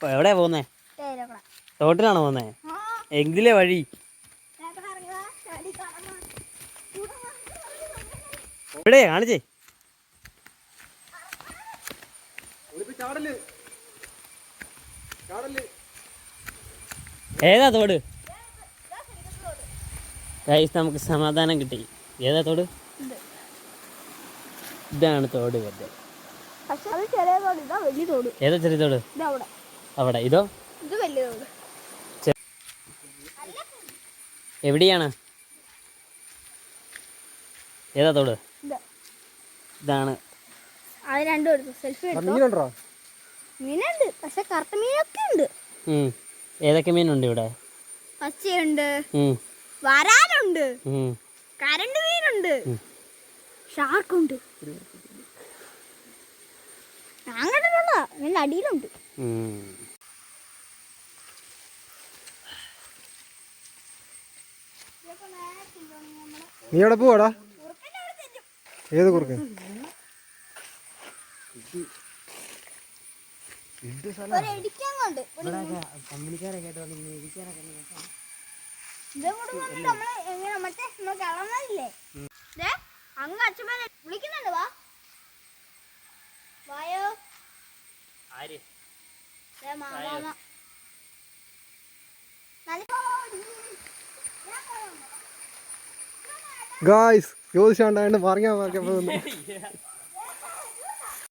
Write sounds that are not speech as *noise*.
എവിടെയാ പോകുന്നേ തോട്ടിലാണ് പോകുന്നേ ആ, എങ്കിലേ വഴി. ഇവിടെ. എവിടെയാ കാണിച്ചേ. ഏതാ തോട്? ഗൈസ് നമുക്ക് സമാധാനം കിട്ടി. ഏതാ തോട്? ഇതാണ് തോട് വരുന്നത് ഏതാ ചെറിയ തോട്? അവിടെ. ഇതോ? എവിടെയാണ്? ഏതാ തോട്? ഇത്. ഇതാണ്. ഏതൊക്കെ മീനുണ്ട് ഇവിടെ? പച്ചയുണ്ട്. ഉം. കരണ്ട് മീനുണ്ട്. ഷാർക്കുണ്ട്. ഞാൻ കണ്ടിട്ടുള്ള നല്ല അടിയിലുണ്ട്. നീ എവിടെ പോവാടാ? ഏത് കുറുക്ക്? അങ്ങ് അച്ഛമ്മ വിളിക്കുന്നുണ്ട് വാ. വായോ? ദേ, മാമാ. നല്ല-. ഗായ്സ് ജ്യോതിഷാണ്ടായിട്ട് മറിയാൻ മറിയാൻ പോകുന്നു *laughs*